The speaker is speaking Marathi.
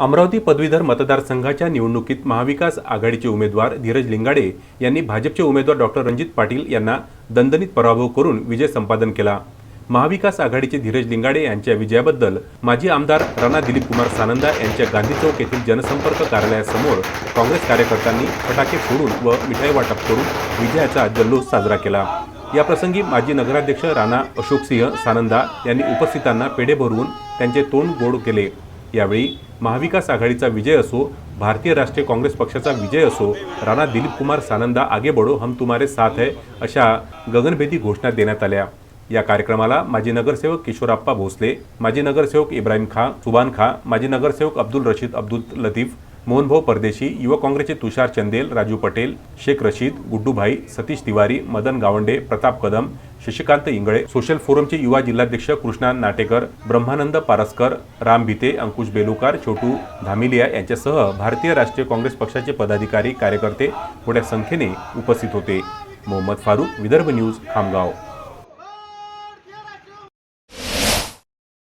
अमरावती पदवीधर मतदारसंघाच्या निवडणुकीत महाविकास आघाडीचे उमेदवार धीरज लिंगाडे यांनी भाजपचे उमेदवार डॉक्टर रणजित पाटील यांना दणदणीत पराभव करून विजय संपादन केला. महाविकास आघाडीचे धीरज लिंगाडे यांच्या विजयाबद्दल माजी आमदार राणा दिलीप कुमार सानंदा यांच्या गांधी चौक येथील जनसंपर्क कार्यालयासमोर काँग्रेस कार्यकर्त्यांनी फटाके फोडून व मिठाई वाटप करून विजयाचा जल्लोष साजरा केला. याप्रसंगी माजी नगराध्यक्ष राणा अशोकसिंह सानंदा यांनी उपस्थितांना पेढे भरवून त्यांचे तोंड गोड केले. यावेळी महाविकास आघाडीचा विजय असो भारतीय राष्ट्रीय काँग्रेस पक्षाचा विजय असो राणा दिलीप कुमार सानंदा आगे बढो हम तुम्हारे साथ है अशा गगनभेदी घोषणा देण्यात आल्या. या कार्यक्रमाला माजी नगरसेवक किशोराप्पा भोसले माजी नगरसेवक इब्राहिम खां सुबान खां माजी नगरसेवक अब्दुल रशीद अब्दुल लतीफ मोहनभाऊ परदेशी युवक काँग्रेसचे तुषार चंदेल राजू पटेल शेख रशीद गुड्डूभाई सतीश तिवारी मदन गावंडे प्रताप कदम शशिकांत इंगळे सोशल फोरमचे युवा जिल्हाध्यक्ष कृष्णा नाटेकर ब्रह्मानंद पारस्कर राम भिते अंकुश बेलुकार छोटू धामिलिया यांच्यासह भारतीय राष्ट्रीय काँग्रेस पक्षाचे पदाधिकारी कार्यकर्ते मोठ्या संख्येने उपस्थित होते. मोहम्मद फारूक विदर्भ न्यूज खामगाव.